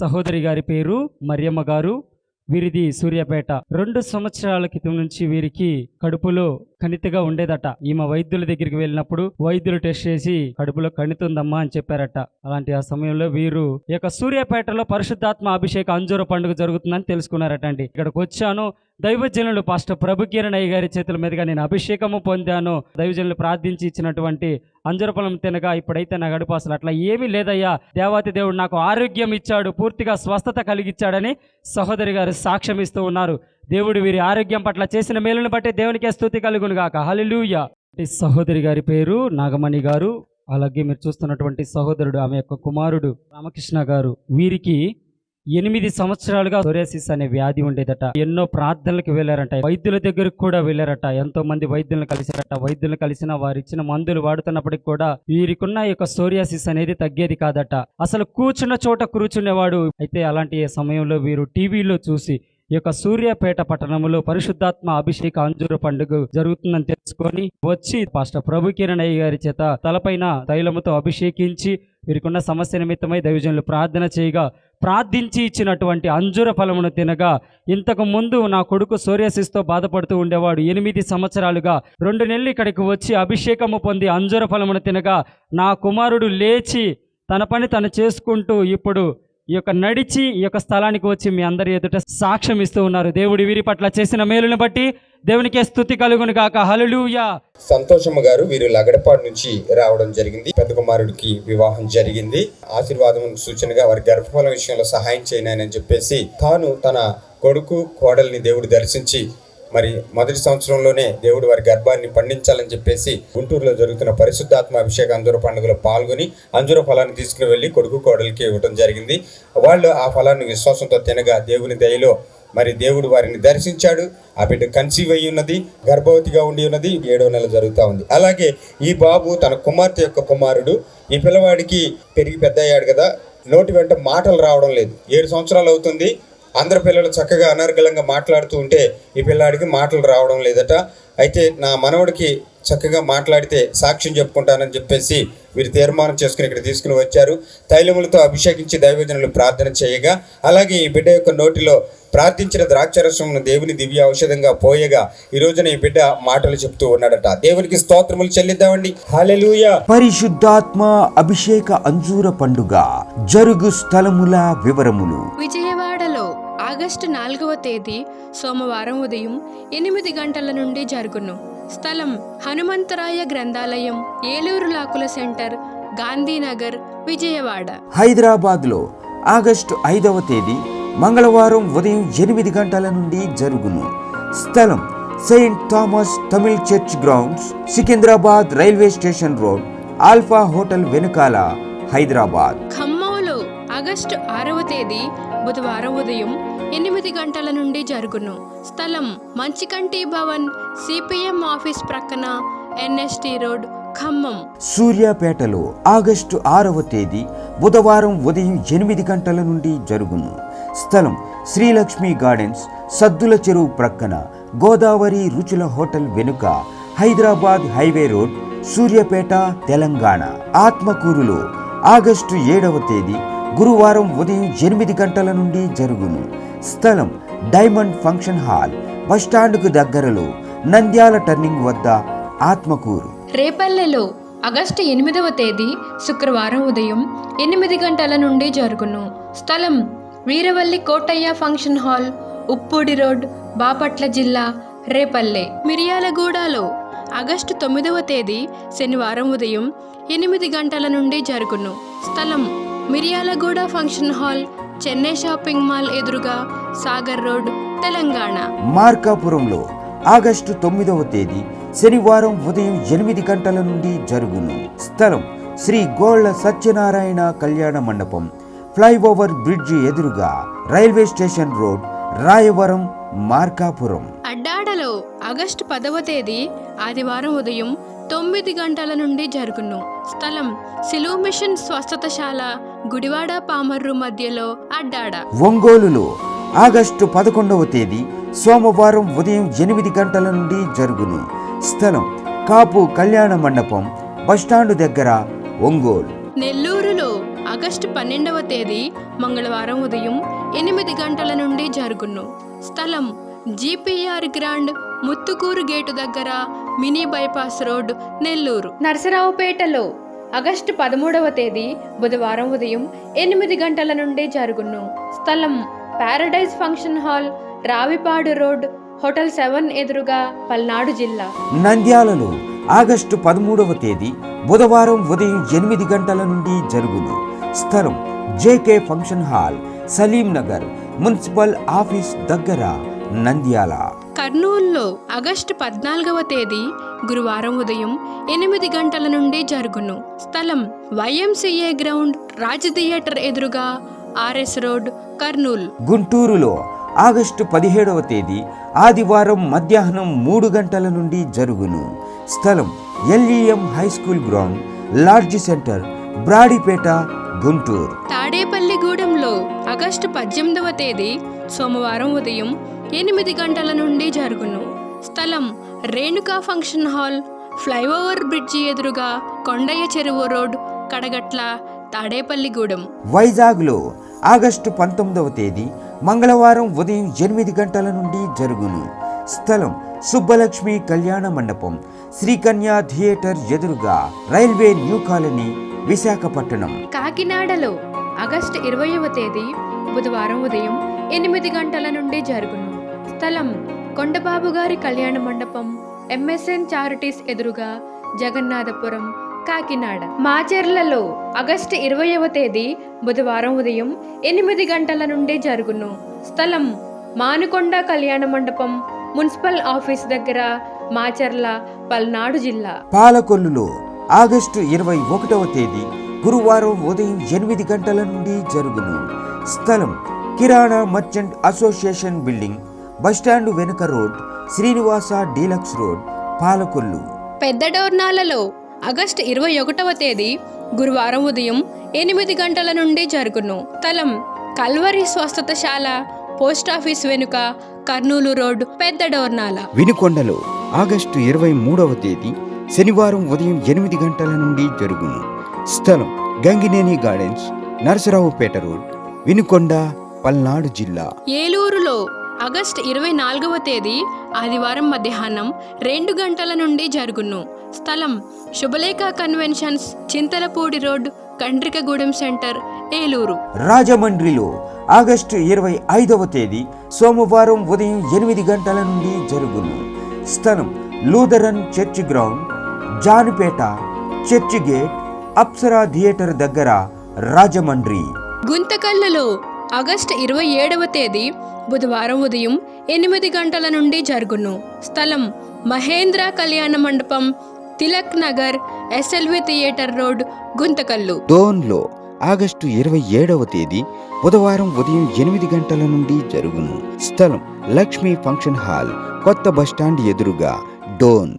సహోదరి గారి పేరు మరియమ్మ గారు. వీరిది సూర్యాపేట. రెండు సంవత్సరాల క్రితం నుంచి వీరికి కడుపులో కణితిగా ఉండేదట. ఈమె వైద్యుల దగ్గరికి వెళ్ళినప్పుడు వైద్యులు టెస్ట్ చేసి కడుపులో కణితుందమ్మా అని చెప్పారట. అలాంటి ఆ సమయంలో వీరు ఈ యొక్క సూర్యాపేటలో పరిశుద్ధాత్మ అభిషేక అంజూర పండుగ జరుగుతుందని తెలుసుకున్నారట అండి. ఇక్కడికి వచ్చాను. దైవజనులు పాస్టర్ ప్రభు కిరణ్ గారి చేతుల మీదుగా నేను అభిషేకము పొందాను. దైవజనులు ప్రార్థించి ఇచ్చినటువంటి అంజరఫలం తినగా ఇప్పుడైతే నా గడుపు అసలు అట్లా ఏమీ లేదయ్యా. దేవాతి దేవుడు నాకు ఆరోగ్యం ఇచ్చాడు పూర్తిగా స్వస్థత కలిగిచ్చాడని సహోదరి గారు సాక్ష్యం ఇస్తూ ఉన్నారు. దేవుడు వీరి ఆరోగ్యం పట్ల చేసిన మేలును బట్టి దేవునికే స్థుతి కలుగును గాక హల్లెలూయా సహోదరి గారి పేరు నాగమణి గారు. అలాగే మీరు చూస్తున్నటువంటి సహోదరుడు ఆమె యొక్క కుమారుడు రామకృష్ణ గారు. వీరికి ఎనిమిది సంవత్సరాలుగా సోరియాసిస్ అనే వ్యాధి ఉండేదట. ఎన్నో ప్రార్థనలకు వెళ్ళారంట. వైద్యుల దగ్గరకు కూడా వెళ్ళారట. ఎంతో మంది వైద్యులను కలిశారట. వైద్యులను కలిసిన వారు ఇచ్చిన మందులు వాడుతున్నప్పటికి కూడా వీరికున్న యొక్క సోరియాసిస్ అనేది తగ్గేది కాదట. అసలు కూర్చున్న చోట కూర్చునేవాడు. అయితే అలాంటి సమయంలో వీరు టీవీలో చూసి ఈ యొక్క సూర్యాపేట పట్టణంలో పరిశుద్ధాత్మ అభిషేక అంజూర పండుగ జరుగుతుందని తెలుసుకొని వచ్చి పాస్టర్ ప్రభు కిరణ్ అయ్య గారి చేత తలపైన తైలముతో అభిషేకించి వీరికున్న సమస్య నిమిత్తమై దైవజనులు ప్రార్థన చేయగా ప్రార్థించి ఇచ్చినటువంటి అంజూర ఫలమును తినగా ఇంతకు ముందు నా కొడుకు సోరియాసిస్తో బాధపడుతూ ఉండేవాడు ఎనిమిది సంవత్సరాలుగా రెండు నెలలు ఇక్కడికి వచ్చి అభిషేకము పొంది అంజూర ఫలమును తినగా నా కుమారుడు లేచి తన పని తను చేసుకుంటూ ఇప్పుడు ఈ యొక్క నడిచి ఈ యొక్క స్థలానికి వచ్చి మీ అందరి ఎదుట సాక్ష్యం ఇస్తూ ఉన్నారు. దేవుడి వీరి పట్ల చేసిన మేలును బట్టి దేవునికే స్థుతి కలుగును కాక హలలుయా సంతోషమ్మ గారు వీరు లగడపాడు నుంచి రావడం జరిగింది. పెద్ద కుమారుడికి వివాహం జరిగింది. ఆశీర్వాదం సూచనగా వారి గర్భఫల విషయంలో సహాయం చేయనని చెప్పేసి తాను తన కొడుకు కోడల్ని దేవుడు దర్శించి మరి మొదటి సంవత్సరంలోనే దేవుడు వారి గర్భాన్ని పండించాలని చెప్పేసి గుంటూరులో జరుగుతున్న పరిశుద్ధాత్మ అభిషేక అంజుర పండుగలో పాల్గొని అంజుర ఫలాన్ని తీసుకుని వెళ్ళి కొడుకు కోడలికి ఇవ్వడం జరిగింది. వాళ్ళు ఆ ఫలాన్ని విశ్వాసంతో తినగా దేవుని దయలో మరి దేవుడు వారిని దర్శించాడు. ఆ బిడ్డ కన్సీవ్ అయి ఉన్నది గర్భవతిగా ఉండి ఉన్నది ఏడో నెల జరుగుతూ ఉంది. అలాగే ఈ బాబు తన కుమార్తె యొక్క కుమారుడు ఈ పిల్లవాడికి పెరిగి పెద్ద అయ్యాడు కదా నోటి వెంట మాటలు రావడం లేదు. ఏడు సంవత్సరాలు అవుతుంది. అందరు పిల్లలు చక్కగా అనర్గళంగా మాట్లాడుతూ ఉంటే ఈ పిల్లాడికి మాటలు రావడం లేదట. అయితే నా మనవడికి చక్కగా మాట్లాడితే సాక్ష్యం చెప్పుకుంటానని చెప్పేసి వీరు తీర్మానం చేసుకుని ఇక్కడ తీసుకుని వచ్చారు. తైలములతో అభిషేకించి దైవజనులు ప్రార్థన చేయగా అలాగే ఈ బిడ్డ యొక్క నోటిలో ప్రార్థించిన ద్రాక్షరసమును దేవుని దివ్య ఔషధంగా పోయగా ఈ రోజున ఈ బిడ్డ మాటలు చెప్తూ ఉన్నాడట. దేవునికి స్తోత్రములు చెల్లిద్దామండి. హాలెలూయా పరిశుద్ధాత్మ అభిషేక అంజూర పండుగ. జరుగు స్థలముల వివరములు. విజయవాడలో ఆగస్టు నాలుగవ తేదీ సోమవారం ఉదయం ఎనిమిది గంటల నుండి జరుగును. స్థలం హనుమంతరాయ గ్రంథాలయం ఏలూరు లాకుల సెంటర్ గాంధీనగర్ విజయవాడ. హైదరాబాద్లో ఆగస్టు ఐదవ తేదీ మంగళవారం ఉదయం ఎనిమిది గంటల నుండి జరుగును. స్థలం Saint Thomas Tamil church grounds Secunderabad railway station road alpha hotel వెనుకాల హైదరాబాద్. ఖమ్మంలో ఆగస్టు ఆరవ తేదీ బుధవారం ఉదయం ఎనిమిది గంటల నుండి జరుగును. స్థలం మంచికంటి భవన్ సిపిఎం ఆఫీస్ ప్రక్కన ఎన్ఎస్టి రోడ్ ఖమ్మం. సూర్యాపేటలో ఆగస్టు ఆరవ తేదీ బుధవారం ఉదయం ఎనిమిది గంటల నుండి జరుగును. స్థలం శ్రీలక్ష్మి గార్డెన్స్ సద్దుల చెరువు ప్రక్కన గోదావరి రుచుల హోటల్ వెనుక హైదరాబాద్ హైవే రోడ్ సూర్యాపేట తెలంగాణ. ఆత్మకూరులో ఆగస్టు ఏడవ తేదీ గురువారం ఉదయం ఎనిమిది గంటల నుండి జరుగును. స్థలం డైమండ్ ఫంక్షన్ హాల్ బస్టాండ్కు దగ్గరలో నంద్యాల టర్నింగ్ వద్ద ఆత్మకూరు. రేపల్లెలో ఆగస్టు ఎనిమిదవ తేదీ శుక్రవారం ఉదయం ఎనిమిది గంటల నుండి జరుగును. స్థలం Veeravalli Kotaiah function hall Uppudi road Bapatla జిల్లా రేపల్లె. మిరియాలగూడలో ఆగస్టు తొమ్మిదవ తేదీ శనివారం ఉదయం ఎనిమిది గంటల నుండి జరుగును. స్థలం Miryalaguda function hall Chennai shopping mall ఎదురుగా సాగర్ రోడ్ తెలంగాణ. మార్కాపురంలో ఆగస్టు తొమ్మిదవ తేదీ శనివారం ఉదయం ఎనిమిది గంటల నుండి జరుగును. స్థలం శ్రీ గోళ్ళ సత్యనారాయణ కళ్యాణ మండపం. ఫ్లైఓవర్ బ్రిడ్జి ఎదురుగా railway station road Rayavaram Markapuram. అడ్డాడలో August పదవ తేదీ ఆదివారం ఉదయం తొమ్మిది గంటల నుండి జరుగును. స్థలం సిలువు మిషన్ స్వస్థతశాల గుడివాడ పామర్రు మధ్యలో అడ్డాడ. ఒంగోలులో ఆగస్టు పదకొండవ తేదీ సోమవారం ఉదయం ఎనిమిది గంటల నుండి జరుగును. స్థలం కాపు కళ్యాణ మండపం బస్టాండు దగ్గర ఒంగోలు. నెల్లూరులో ఆగస్టు పన్నెండవ తేదీ మంగళవారం ఉదయం ఎనిమిది గంటల నుండి జరుగును. స్థలం జీపీఆర్ గ్రాండ్ ముత్తుకూరు గేటు దగ్గర మినీ బైపాస్ రోడ్ నెల్లూరు. నరసరావుపేటలో ఆగస్టు పదమూడవ తేదీ బుధవారం ఉదయం ఎనిమిది గంటల నుండి జరుగును. స్థలం paradise function hall Ravipadu road hotel seven ఎదురుగా పల్నాడు జిల్లా. నంద్యాలలో ఆగస్టు పదమూడవ తేదీ బుధవారం ఉదయం ఎనిమిది గంటల నుండి జరుగును. స్థలం JK function hall Saleem Nagar municipal office దగ్గర నంద్యాల. కర్నూలులో ఆగస్టు పద్నాలుగవ తేదీ గురువారం ఉదయం ఎనిమిది గంటల నుండి జరుగును. స్థలం వైఎంసీఏ గ్రౌండ్ రాజ్ థియేటర్ ఎదురుగా ఆర్ఎస్ రోడ్ కర్నూలు. గుంటూరులో ఆగస్టు పదిహేడవ తేదీ ఆదివారం మధ్యాహ్నం మూడు గంటల నుండి జరుగును. స్థలం LEM high school ground large centre Brodipet Guntur. తాడేపల్లిగూడెంలో August పద్దెనిమిదవ తేదీ సోమవారం ఉదయం ఎనిమిది గంటల నుండి జరుగును. స్థలం Renuka function hall flyover bridge ఎదురుగా కొండయ్య చెరువు రోడ్ కడగట్ల తాడేపల్లిగూడెం వైజాగ్లో ఆగస్టు పంతొమ్మిదవ తేదీ మంగళవారం ఉదయం ఎనిమిది గంటల నుండి జరుగును. స్థలం సుబ్బలక్ష్మి కళ్యాణ మండపం శ్రీకన్యా థియేటర్ ఎదురుగా రైల్వే న్యూ కాలనీ విశాఖపట్నం. కాకినాడలో ఆగస్టు ఇరవైవ తేదీ బుధవారం ఉదయం ఎనిమిది గంటల నుండి జరుగును. స్థలం కొండబాబు గారి కళ్యాణ మండపం ఎంఎస్ఎన్ చారిటీస్ ఎదురుగా జగన్నాథపురం కాకినాడ. మాచెర్లలో ఆగస్టు ఇరవైవ తేదీ బుధవారం ఉదయం ఎనిమిది గంటల నుండి జరుగును. స్థలం మానుకొండ కళ్యాణ మండపం మున్సిపల్ ఆఫీస్ దగ్గర మాచెర్ల పల్నాడు జిల్లా. పాలకొల్లులో ఆగస్టు ఇరవై ఒకటవ తేదీ గురువారం ఉదయం ఎనిమిది గంటల నుండి జరుగును. స్థలం Kirana merchant association building bus stand వెనుక road Srinivasa deluxe road Palakollu. పెద్ద డోర్నాలలో ఆగస్టు ఇరవై ఒకటవ తేదీ గురువారం ఉదయం ఎనిమిది గంటల నుండి జరుగును. స్థలం కల్వరి స్వస్థతశాల పోస్టాఫీస్ వెనుక కర్నూలు రోడ్ పెద్ద డోర్నాల. వినుకొండలో ఆగస్టు ఇరవై మూడవ తేదీ శనివారం ఉదయం ఎనిమిది గంటల నుండి జరుగును. స్థలం గంగినేని గార్డెన్స్ నరసరావుపేట రోడ్ వినుకొండ పల్నాడు జిల్లా. ఏలూరులో ఆగస్టు ఇరవై నాలుగవ తేదీ ఆదివారం మధ్యాహ్నం రెండు గంటల నుండి జరుగును. స్థలం Shubhalekha conventions Chintalapudi road Kandrikagudem centre Eluru. రాజమండ్రిలో ఆగస్టు ఇరవై ఐదవ తేదీ సోమవారం ఉదయం ఎనిమిది గంటల నుండి జరుగును. స్థలం Lutheran church ground Janupeta church gate Apsara theatre దగ్గర రాజమండ్రి. గుంతకల్లులో ఆగస్టు ఇరవై ఏడవ తేదీ బుధవారం ఉదయం ఎనిమిది గంటల నుండి జరుగును. స్థలం Mahendra Kalyana Mandapam Tilak Nagar SLV theatre road Guntakal. డోన్లో August ఇరవై ఏడవ తేదీ బుధవారం ఉదయం ఎనిమిది గంటల నుండి జరుగును. స్థలం లక్ష్మీ ఫంక్షన్ హాల్ కొత్త బస్టాండ్ ఎదురుగా డోన్.